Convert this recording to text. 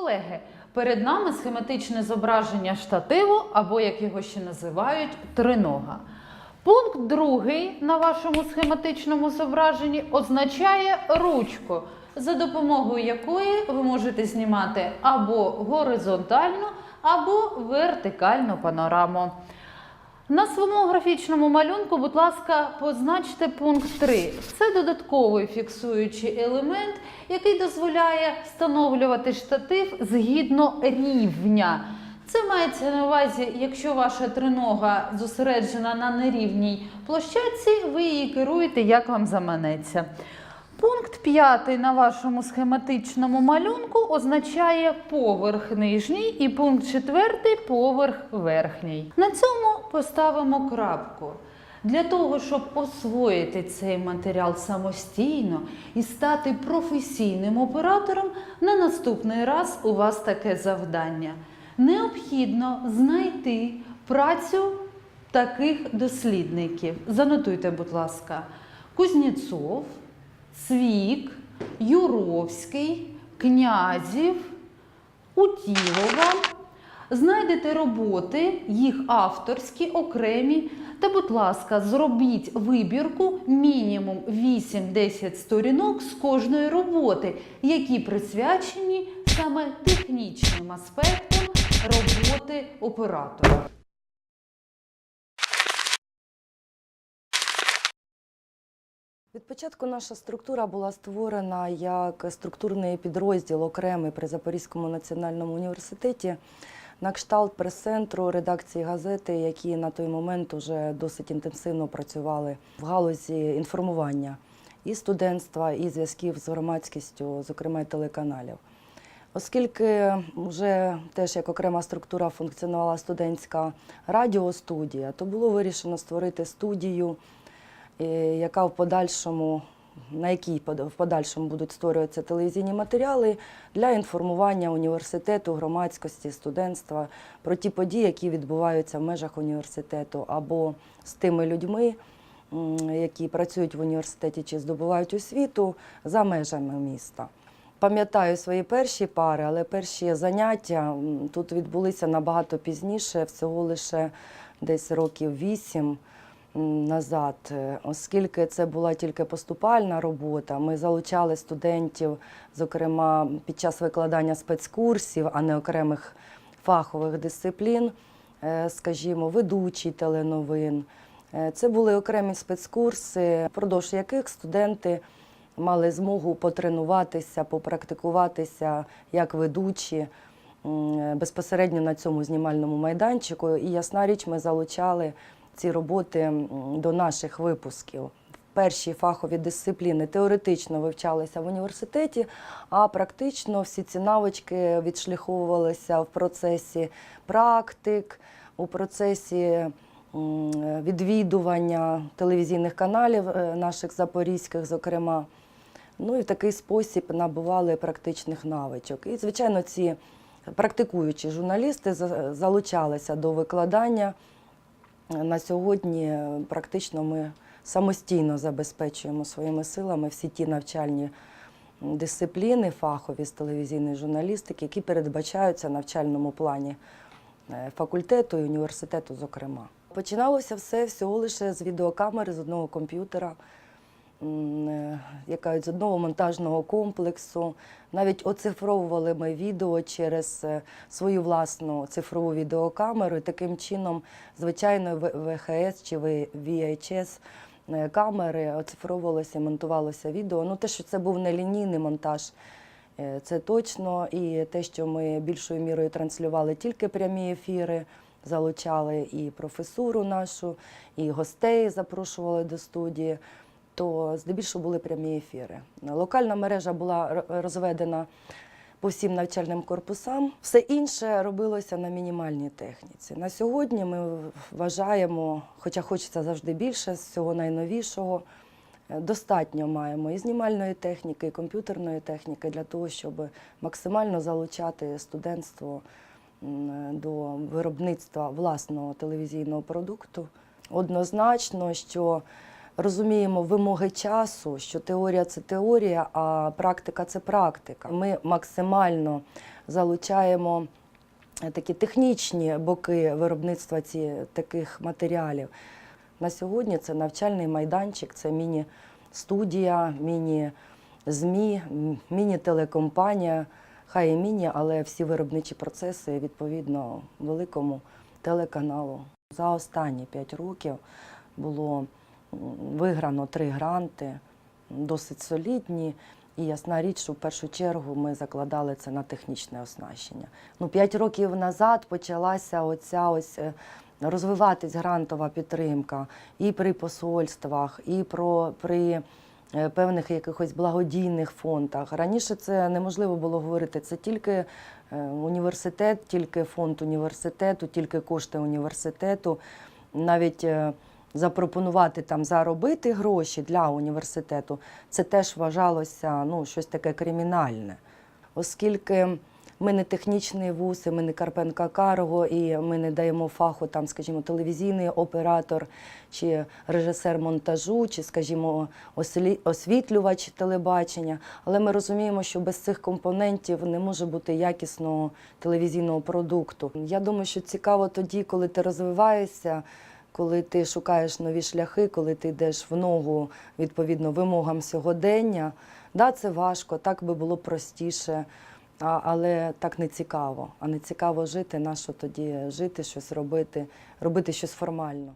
Колеги, перед нами схематичне зображення штативу, або як його ще називають, тринога. Пункт другий на вашому схематичному зображенні означає ручку, за допомогою якої ви можете знімати або горизонтальну, або вертикальну панораму. На своєму графічному малюнку, будь ласка, позначте пункт 3. Це додатковий фіксуючий елемент, який дозволяє встановлювати штатив згідно рівня. Це мається на увазі, якщо ваша тринога зосереджена на нерівній площадці, ви її керуєте, як вам заманеться. Пункт п'ятий на вашому схематичному малюнку означає поверх нижній і пункт четвертий поверх верхній. На цьому поставимо крапку. Для того, щоб освоїти цей матеріал самостійно і стати професійним оператором, на наступний раз у вас таке завдання. Необхідно знайти працю таких дослідників. Занотуйте, будь ласка, Кузнєцов, Цвік, Юровський, Князів, Утілова. Знайдете роботи, їх авторські, окремі. Та, будь ласка, зробіть вибірку мінімум 8-10 сторінок з кожної роботи, які присвячені саме технічним аспектам роботи оператора. Від початку наша структура була створена як структурний підрозділ окремий при Запорізькому національному університеті на кшталт прес-центру редакції газети, які на той момент вже досить інтенсивно працювали в галузі інформування і студентства, і зв'язків з громадськістю, зокрема телеканалів. Оскільки вже теж як окрема структура функціонувала студентська радіостудія, то було вирішено створити студію яка в подальшому, на якій в подальшому будуть створюватися телевізійні матеріали для інформування університету, громадськості, студентства про ті події, які відбуваються в межах університету, або з тими людьми, які працюють в університеті чи здобувають освіту за межами міста. Пам'ятаю свої перші пари, але перші заняття тут відбулися набагато пізніше, всього лише десь років вісім назад, Е, оскільки це була тільки поступальна робота. Ми залучали студентів, зокрема під час викладання спецкурсів, а не окремих фахових дисциплін, е, скажімо, ведучий теленовин. Е, Це були окремі спецкурси, впродовж яких студенти мали змогу потренуватися, попрактикуватися як ведучі безпосередньо на цьому знімальному майданчику. І ясна річ, ми залучали ці роботи до наших випусків. Перші фахові дисципліни теоретично вивчалися в університеті, а практично всі ці навички відшліфовувалися в процесі практик, у процесі відвідування телевізійних каналів е, наших запорізьких, зокрема. Ну і в такий спосіб набували практичних навичок. І, звичайно, ці практикуючі журналісти залучалися до викладання. На сьогодні практично ми самостійно забезпечуємо своїми силами всі ті навчальні дисципліни фахові з телевізійної журналістики, які передбачаються в навчальному плані е, факультету і університету, зокрема. Починалося все всього лише з відеокамери, з одного комп'ютера, яка з одного монтажного комплексу. Навіть оцифровували ми відео через е, свою власну цифрову відеокамеру. І таким чином, звичайно, ВХС чи VHS е, камери оцифровувалося, монтувалося відео. Ну, те, що це був не лінійний монтаж, е, це точно. І те, що ми більшою мірою транслювали тільки прямі ефіри, залучали і професуру нашу, і гостей запрошували до студії то здебільшого були прямі ефіри. Локальна мережа була розведена по всім навчальним корпусам. Все інше робилося на мінімальній техніці. На сьогодні ми вважаємо, хоча хочеться завжди більше з цього найновішого. е, Достатньо маємо і знімальної техніки, і комп'ютерної техніки для того, щоб максимально залучати студентство до виробництва власного телевізійного продукту. Однозначно, що розуміємо вимоги часу, що теорія це теорія, а практика це практика. Ми максимально залучаємо такі технічні боки виробництва ці, таких матеріалів. На сьогодні це навчальний майданчик, це міні-студія, міні-ЗМІ, міні-телекомпанія, хай і міні, але всі виробничі процеси відповідно великому телеканалу. За останні п'ять років було виграно три гранти, досить солідні. І ясна річ, що в першу чергу ми закладали це на технічне оснащення. Ну, п'ять років назад почалася оця ось е, розвиватись грантова підтримка і при посольствах, і про, при е, певних якихось благодійних фондах. Раніше це неможливо було говорити. Це тільки е, університет, тільки фонд університету, тільки кошти університету. Навіть запропонувати там заробити гроші для університету, це теж вважалося ну, щось таке кримінальне. Оскільки ми не технічний вуз, ми не Карпенка Карго, і ми не даємо фаху, там, скажімо, телевізійний оператор, чи режисер монтажу, чи, скажімо, освітлювач телебачення. Але ми розуміємо, що без цих компонентів не може бути якісного телевізійного продукту. Я думаю, що цікаво тоді, коли ти розвиваєшся, коли ти шукаєш нові шляхи, коли ти йдеш в ногу відповідно вимогам сьогодення. Да, це важко, так би було простіше, але так не цікаво. А не цікаво жити, на що тоді жити, щось робити, робити щось формально.